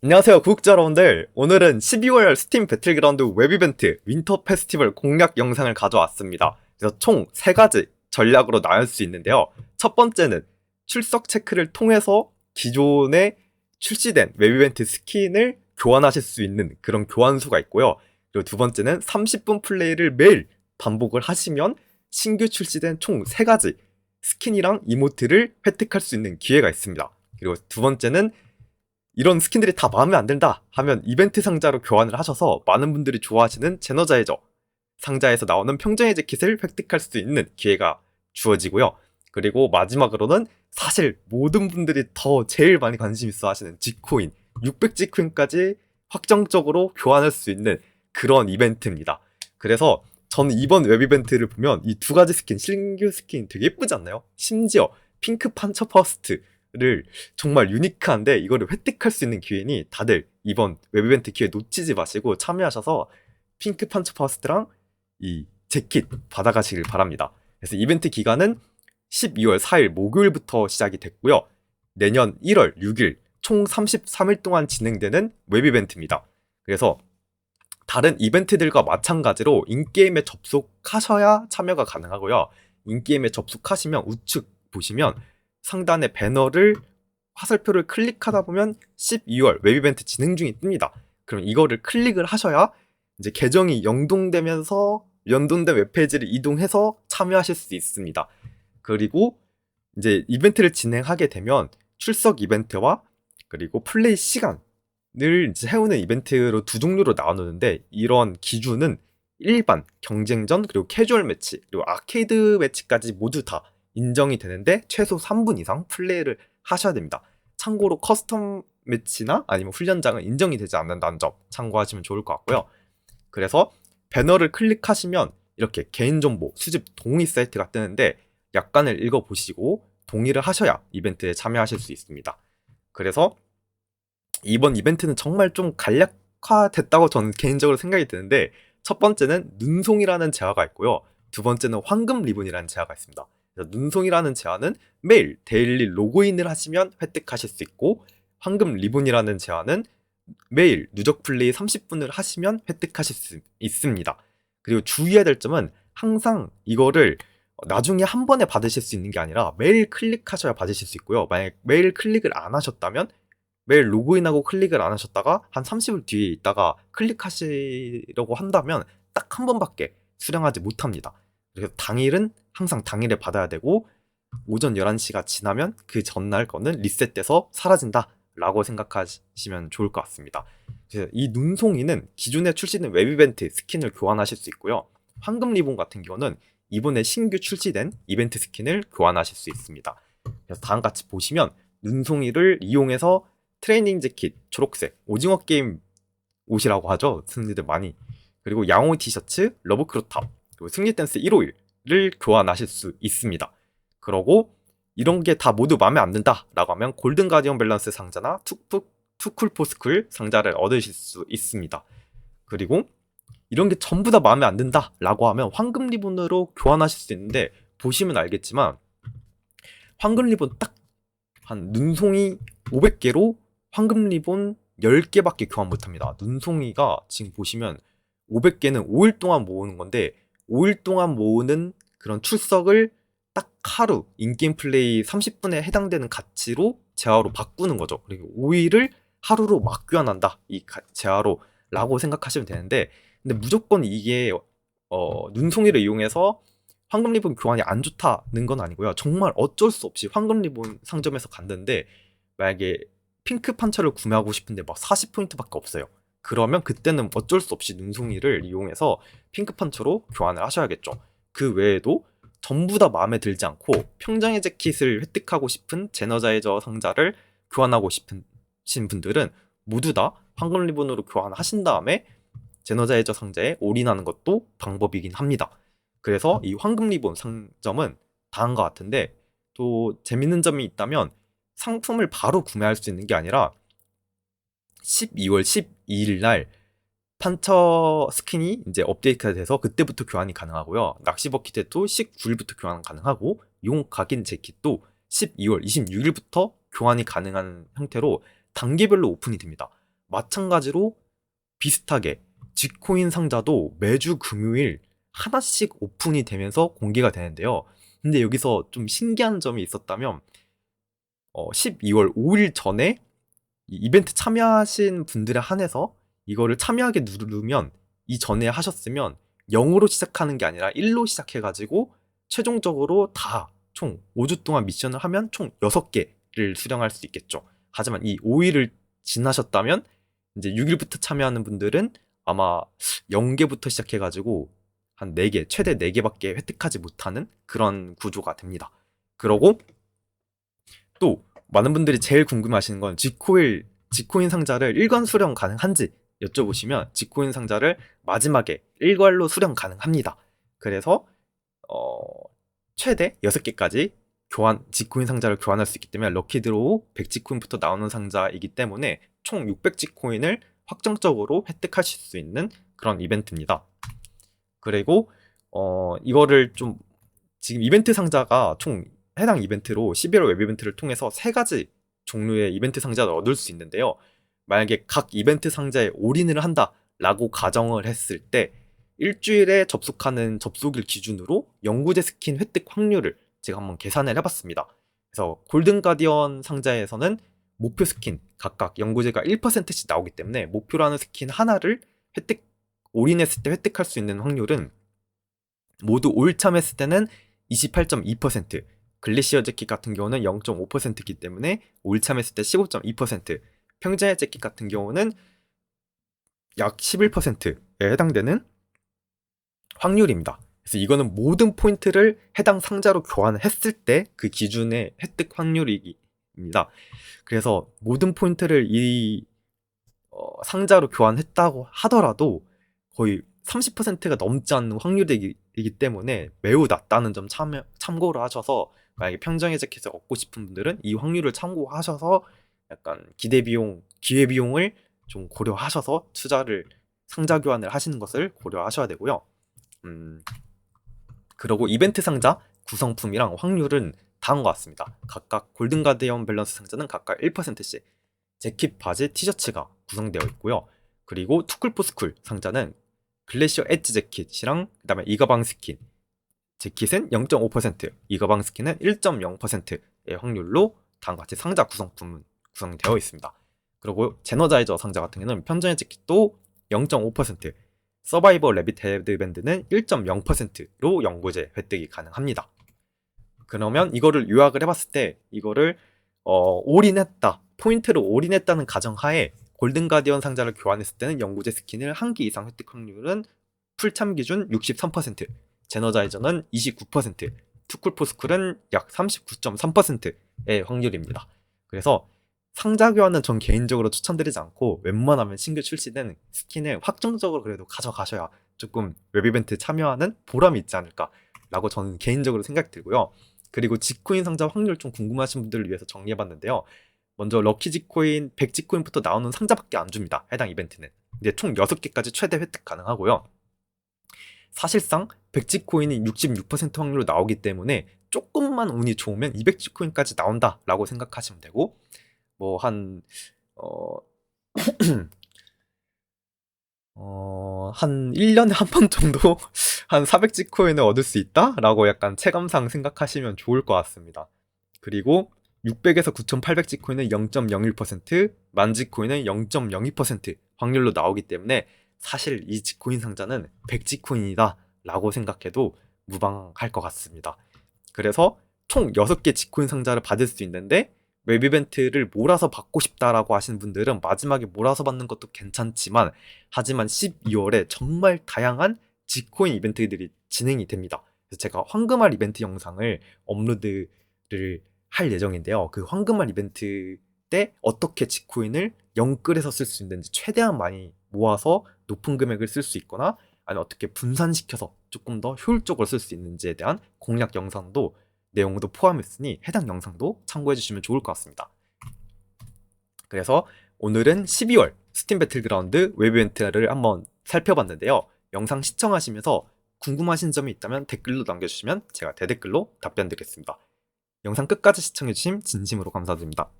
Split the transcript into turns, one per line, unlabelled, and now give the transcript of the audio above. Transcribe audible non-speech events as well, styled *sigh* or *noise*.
안녕하세요 구독자 여러분들. 오늘은 12월 스팀 배틀그라운드 웹 이벤트 윈터 페스티벌 공략 영상을 가져왔습니다. 그래서 총 3가지 전략으로 나눌 수 있는데요. 첫 번째는 출석 체크를 통해서 기존에 출시된 웹 이벤트 스킨을 교환하실 수 있는 그런 교환수가 있고요. 그리고 두 번째는 30분 플레이를 매일 반복을 하시면 신규 출시된 총 3가지 스킨이랑 이모트를 획득할 수 있는 기회가 있습니다. 그리고 두 번째는 이런 스킨들이 다 마음에 안 든다 하면 이벤트 상자로 교환을 하셔서 많은 분들이 좋아하시는 제너자이저 상자에서 나오는 평정의 재킷을 획득할 수 있는 기회가 주어지고요. 그리고 마지막으로는 사실 모든 분들이 더 제일 많이 관심 있어 하시는 지코인 600지코인까지 확정적으로 교환할 수 있는 그런 이벤트입니다. 그래서 저는 이번 웹 이벤트를 보면 이 두 가지 스킨, 신규 스킨 되게 예쁘지 않나요? 심지어 핑크 판처 퍼스트 를 정말 유니크한데 이거를 획득할 수 있는 기회니 다들 이번 웹 이벤트 기회 놓치지 마시고 참여하셔서 핑크 판처 퍼스트랑 이 재킷 받아가시길 바랍니다. 그래서 이벤트 기간은 12월 4일 목요일부터 시작이 됐고요. 내년 1월 6일 총 33일 동안 진행되는 웹 이벤트입니다. 그래서 다른 이벤트들과 마찬가지로 인게임에 접속하셔야 참여가 가능하고요. 인게임에 접속하시면 우측 보시면 상단의 배너를 화살표를 클릭하다 보면 12월 웹 이벤트 진행 중이 뜹니다. 그럼 이거를 클릭을 하셔야 이제 계정이 연동되면서 연동된 웹페이지를 이동해서 참여하실 수 있습니다. 그리고 이제 이벤트를 진행하게 되면 출석 이벤트와 그리고 플레이 시간을 이제 해오는 이벤트로 두 종류로 나누는데 이런 기준은 일반, 경쟁전, 그리고 캐주얼 매치, 그리고 아케이드 매치까지 모두 다 인정이 되는데 최소 3분 이상 플레이를 하셔야 됩니다. 참고로 커스텀 매치나 아니면 훈련장은 인정이 되지 않는다는 점 참고하시면 좋을 것 같고요. 그래서 배너를 클릭하시면 이렇게 개인정보 수집 동의 사이트가 뜨는데 약관을 읽어보시고 동의를 하셔야 이벤트에 참여하실 수 있습니다. 그래서 이번 이벤트는 정말 좀 간략화됐다고 저는 개인적으로 생각이 드는데 첫 번째는 눈송이라는 제화가 있고요. 두 번째는 황금 리본이라는 제화가 있습니다. 눈송이라는 제안은 매일 데일리 로그인을 하시면 획득하실 수 있고 황금 리본이라는 제안은 매일 누적 플레이 30분을 하시면 획득하실 수 있습니다. 그리고 주의해야 될 점은 항상 이거를 나중에 한 번에 받으실 수 있는 게 아니라 매일 클릭하셔야 받으실 수 있고요. 만약 매일 클릭을 안 하셨다면 매일 로그인하고 클릭을 안 하셨다가 한 30일 뒤에 있다가 클릭하시려고 한다면 딱 한 번밖에 수령하지 못합니다. 그래서 당일은 항상 당일에 받아야 되고 오전 11시가 지나면 그 전날 거는 리셋돼서 사라진다 라고 생각하시면 좋을 것 같습니다. 이 눈송이는 기존에 출시된 웹 이벤트 스킨을 교환하실 수 있고요. 황금 리본 같은 경우는 이번에 신규 출시된 이벤트 스킨을 교환하실 수 있습니다. 그래서 다음 같이 보시면 눈송이를 이용해서 트레이닝 재킷 초록색 오징어 게임 옷이라고 하죠. 승리들 많이 그리고 양호 티셔츠 러브크루 탑 그리고 승리 댄스 151를 교환하실 수 있습니다. 그러고 이런 게 다 모두 마음에 안 든다라고 하면 골든 가디언 밸런스 상자나 투쿠, 투쿨포스쿨 상자를 얻으실 수 있습니다. 그리고 이런 게 전부 다 마음에 안 든다라고 하면 황금 리본으로 교환하실 수 있는데 보시면 알겠지만 황금 리본 딱 한 눈송이 500개로 황금 리본 10개밖에 교환 못 합니다. 눈송이가 지금 보시면 500개는 5일 동안 모으는 건데 5일 동안 모으는 그런 출석을 딱 하루 인게임 플레이 30분에 해당되는 가치로 재화로 바꾸는 거죠. 그리고 5일을 하루로 막 교환한다. 이 재화로 라고 생각하시면 되는데 근데 무조건 이게 어, 눈송이를 이용해서 황금 리본 교환이 안 좋다는 건 아니고요. 정말 어쩔 수 없이 황금 리본 상점에서 갔는데 만약에 핑크 판처를 구매하고 싶은데 막 40포인트밖에 없어요. 그러면 그때는 어쩔 수 없이 눈송이를 이용해서 핑크 판처로 교환을 하셔야겠죠. 그 외에도 전부 다 마음에 들지 않고 평정의 재킷을 획득하고 싶은 제너자이저 상자를 교환하고 싶으신 분들은 모두 다 황금 리본으로 교환하신 다음에 제너자이저 상자에 올인하는 것도 방법이긴 합니다. 그래서 이 황금 리본 상점은 다음과 같은데 또 재밌는 점이 있다면 상품을 바로 구매할 수 있는 게 아니라 12월 12일 날 판처 스킨이 이제 업데이트가 돼서 그때부터 교환이 가능하고요. 낚시 버킷도 19일부터 교환 가능하고 용 각인 재킷도 12월 26일부터 교환이 가능한 형태로 단계별로 오픈이 됩니다. 마찬가지로 비슷하게 지코인 상자도 매주 금요일 하나씩 오픈이 되면서 공개가 되는데요. 근데 여기서 좀 신기한 점이 있었다면 어, 12월 5일 전에 이 이벤트 참여하신 분들에 한해서 이거를 참여하게 누르면 이전에 하셨으면 0으로 시작하는 게 아니라 1로 시작해가지고 최종적으로 다 총 5주 동안 미션을 하면 총 6개를 수령할 수 있겠죠. 하지만 이 5일을 지나셨다면 이제 6일부터 참여하는 분들은 아마 0개부터 시작해가지고 한 4개, 최대 4개밖에 획득하지 못하는 그런 구조가 됩니다. 그러고 또 많은 분들이 제일 궁금해하시는 건 지코일, 지코인 상자를 일관 수령 가능한지 여쭤보시면 지코인 상자를 마지막에 일괄로 수령 가능합니다. 그래서 어, 최대 6개까지 교환, 지코인 상자를 교환할 수 있기 때문에 럭키 드로우 100지코인부터 나오는 상자이기 때문에 총 600지코인을 확정적으로 획득하실 수 있는 그런 이벤트입니다. 그리고 어, 이거를 좀 지금 이벤트 상자가 총 해당 이벤트로 11월 웹 이벤트를 통해서 세 가지 종류의 이벤트 상자를 얻을 수 있는데요. 만약에 각 이벤트 상자에 올인을 한다라고 가정을 했을 때 일주일에 접속하는 접속일 기준으로 영구제 스킨 획득 확률을 제가 한번 계산을 해봤습니다. 그래서 골든 가디언 상자에서는 목표 스킨 각각 영구제가 1%씩 나오기 때문에 목표라는 스킨 하나를 획득 올인했을 때 획득할 수 있는 확률은 모두 올참했을 때는 28.2%, 글래시어 재킷 같은 경우는 0.5%이기 때문에 올참했을 때 15.2%, 평자의 재킷 같은 경우는 약 11%에 해당되는 확률입니다. 그래서 이거는 모든 포인트를 해당 상자로 교환했을 때 그 기준의 획득 확률입니다. 그래서 모든 포인트를 이 어, 상자로 교환했다고 하더라도 거의 30%가 넘지 않는 확률이기 때문에 매우 낮다는 점 참여, 참고를 하셔서 만약에 평정의 재킷을 얻고 싶은 분들은 이 확률을 참고하셔서 약간 기대 비용, 기회 비용을 좀 고려하셔서 투자를 상자 교환을 하시는 것을 고려하셔야 되고요. 음, 그리고 이벤트 상자 구성품이랑 확률은 다음과 같습니다. 각각 골든 가디언 밸런스 상자는 각각 1%씩 재킷, 바지, 티셔츠가 구성되어 있고요. 그리고 투쿨포스쿨 상자는 글래시어 엣지 재킷이랑 그다음에 이 가방 스킨 재킷은 0.5%, 이가방 스킨은 1.0%의 확률로 다음과 같이 상자 구성품은 구성되어 있습니다. 그리고 제너자이저 상자 같은 경우는 편전의 재킷도 0.5%, 서바이버 레빗 헤드밴드는 1.0%로 연구제 획득이 가능합니다. 그러면 이거를 요약을 해봤을 때 이거를 어, 올인했다 포인트를 올인했다는 가정하에 골든 가디언 상자를 교환했을 때는 연구제 스킨을 한 개 이상 획득 확률은 풀참 기준 63%, 제너자이저는 29%, 투쿨포스쿨은 약 39.3%의 확률입니다. 그래서 상자 교환은 전 개인적으로 추천드리지 않고 웬만하면 신규 출시된 스킨을 확정적으로 그래도 가져가셔야 조금 웹 이벤트 참여하는 보람이 있지 않을까라고 저는 개인적으로 생각이 들고요. 그리고 지코인 상자 확률 좀 궁금하신 분들을 위해서 정리해봤는데요. 먼저 럭키 지코인 100 지코인부터 나오는 상자밖에 안 줍니다. 해당 이벤트는. 근데 총 6개까지 최대 획득 가능하고요. 사실상 100 지코인이 66% 확률로 나오기 때문에 조금만 운이 좋으면 200 지코인까지 나온다라고 생각하시면 되고 뭐한 어, *clears throat* 어, 한 1년에 한 번 정도 *laughs* 한 400지코인을 얻을 수 있다? 라고 약간 체감상 생각하시면 좋을 것 같습니다. 그리고 600에서 9800지코인은 0.01%, 만지코인은 0.02% 확률로 나오기 때문에 사실 이 지코인 상자는 100지코인이다 라고 생각해도 무방할 것 같습니다. 그래서 총 6개 지코인 상자를 받을 수 있는데 웹 이벤트를 몰아서 받고 싶다라고 하시는 분들은 마지막에 몰아서 받는 것도 괜찮지만 하지만 12월에 정말 다양한 지코인 이벤트들이 진행이 됩니다. 그래서 제가 황금알 이벤트 영상을 업로드를 할 예정인데요. 그 황금알 이벤트 때 어떻게 지코인을 영끌해서 쓸 수 있는지 최대한 많이 모아서 높은 금액을 쓸 수 있거나 아니면 어떻게 분산시켜서 조금 더 효율적으로 쓸 수 있는지에 대한 공략 영상도 내용도 포함했으니 해당 영상도 참고해 주시면 좋을 것 같습니다. 그래서 오늘은 12월 스팀 배틀그라운드 웹 이벤트를 한번 살펴봤는데요. 영상 시청하시면서 궁금하신 점이 있다면 댓글로 남겨주시면 제가 대댓글로 답변 드리겠습니다. 영상 끝까지 시청해주심 진심으로 감사드립니다.